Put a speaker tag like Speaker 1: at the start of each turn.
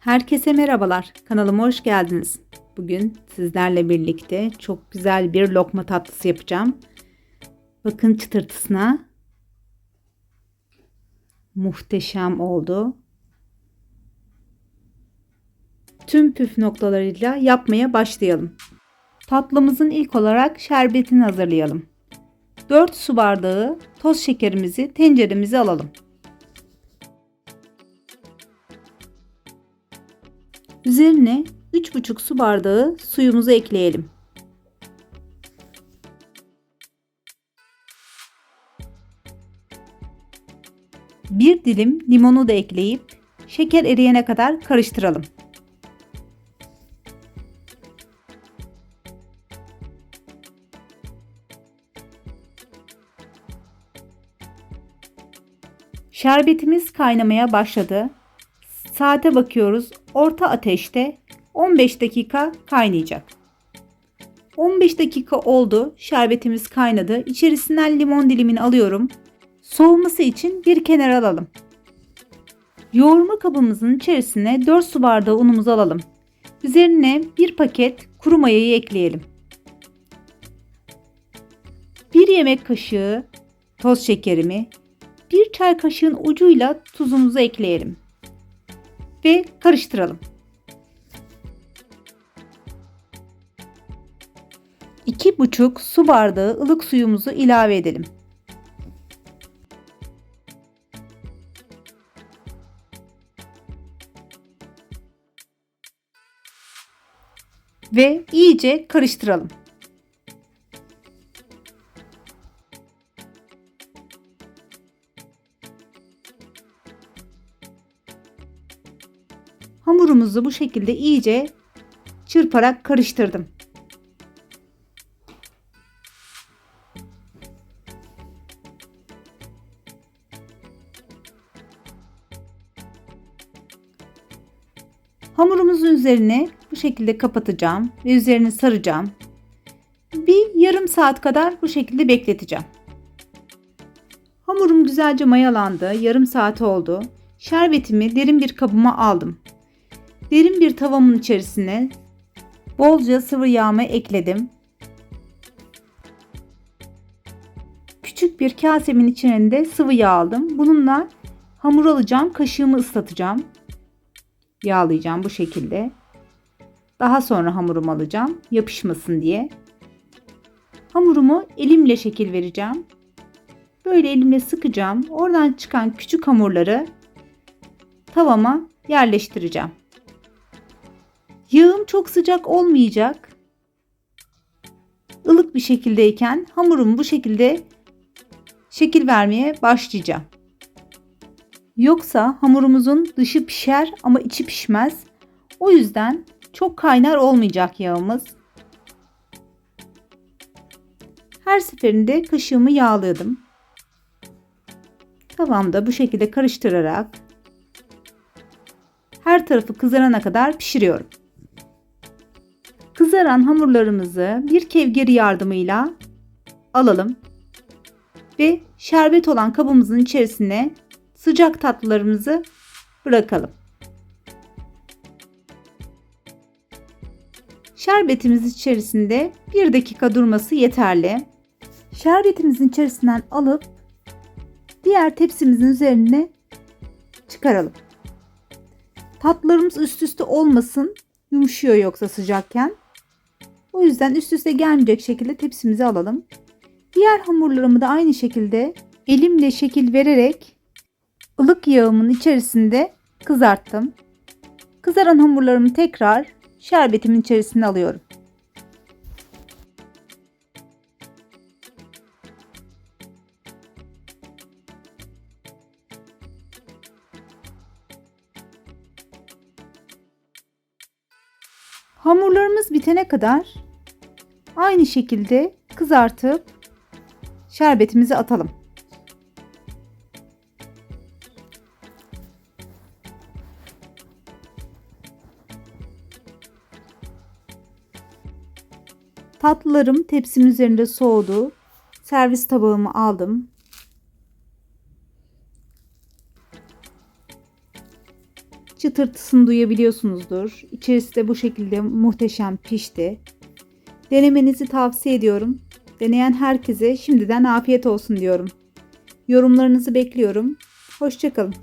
Speaker 1: Herkese merhabalar. Kanalıma hoş geldiniz. Bugün sizlerle birlikte çok güzel bir lokma tatlısı yapacağım. Bakın çıtırtısına. Muhteşem oldu. Tüm püf noktalarıyla yapmaya başlayalım. Tatlımızın ilk olarak şerbetini hazırlayalım. 4 su bardağı toz şekerimizi tenceremize alalım. Üzerine 3,5 su bardağı suyumuzu ekleyelim. Bir dilim limonu da ekleyip şeker eriyene kadar karıştıralım. Şerbetimiz kaynamaya başladı. Saate bakıyoruz. Orta ateşte 15 dakika kaynayacak. 15 dakika oldu. Şerbetimiz kaynadı. İçerisinden limon dilimini alıyorum. Soğuması için bir kenara alalım. Yoğurma kabımızın içerisine 4 su bardağı unumuzu alalım. Üzerine bir paket kuru mayayı ekleyelim. 1 yemek kaşığı toz şekerimi, 1 çay kaşığın ucuyla tuzumuzu ekleyelim ve karıştıralım. 2,5 su bardağı ılık suyumuzu ilave edelim. Ve iyice karıştıralım. Hamurumuzu bu şekilde iyice çırparak karıştırdım. Hamurumuzun üzerine bu şekilde kapatacağım ve üzerini saracağım. Bir yarım saat kadar bu şekilde bekleteceğim. Hamurum güzelce mayalandı. Yarım saat oldu. Şerbetimi derin bir kabıma aldım. Derin bir tavamın içerisine bolca sıvı yağımı ekledim. Küçük bir kasemin içinde sıvı yağ aldım. Bununla hamur alacağım, kaşığımı ıslatacağım. Yağlayacağım bu şekilde. Daha sonra hamurumu alacağım yapışmasın diye. Hamurumu elimle şekil vereceğim. Böyle elimle sıkacağım. Oradan çıkan küçük hamurları tavama yerleştireceğim. Yağım çok sıcak olmayacak. Ilık bir şekildeyken hamurumu bu şekilde şekil vermeye başlayacağım. Yoksa hamurumuzun dışı pişer ama içi pişmez. O yüzden çok kaynar olmayacak yağımız. Her seferinde kaşığımı yağladım. Tavamda bu şekilde karıştırarak her tarafı kızarana kadar pişiriyorum. Kızaran hamurlarımızı bir kevgiri yardımıyla alalım ve şerbet olan kabımızın içerisine sıcak tatlılarımızı bırakalım. Şerbetimiz içerisinde 1 dakika durması yeterli. Şerbetimizin içerisinden alıp diğer tepsimizin üzerine çıkaralım. Tatlılarımız üst üste olmasın. Yumuşuyor yoksa sıcakken. O yüzden üst üste gelmeyecek şekilde tepsimize alalım. Diğer hamurlarımı da aynı şekilde elimle şekil vererek ılık yağımın içerisinde kızarttım. Kızaran hamurlarımı tekrar şerbetimin içerisine alıyorum. Hamurlarımız bitene kadar aynı şekilde kızartıp şerbetimizi atalım. Tatlılarım tepsimin üzerinde soğudu. Servis tabağımı aldım. Çıtırtısını duyabiliyorsunuzdur. İçerisi de bu şekilde muhteşem pişti. Denemenizi tavsiye ediyorum. Deneyen herkese şimdiden afiyet olsun diyorum. Yorumlarınızı bekliyorum. Hoşçakalın.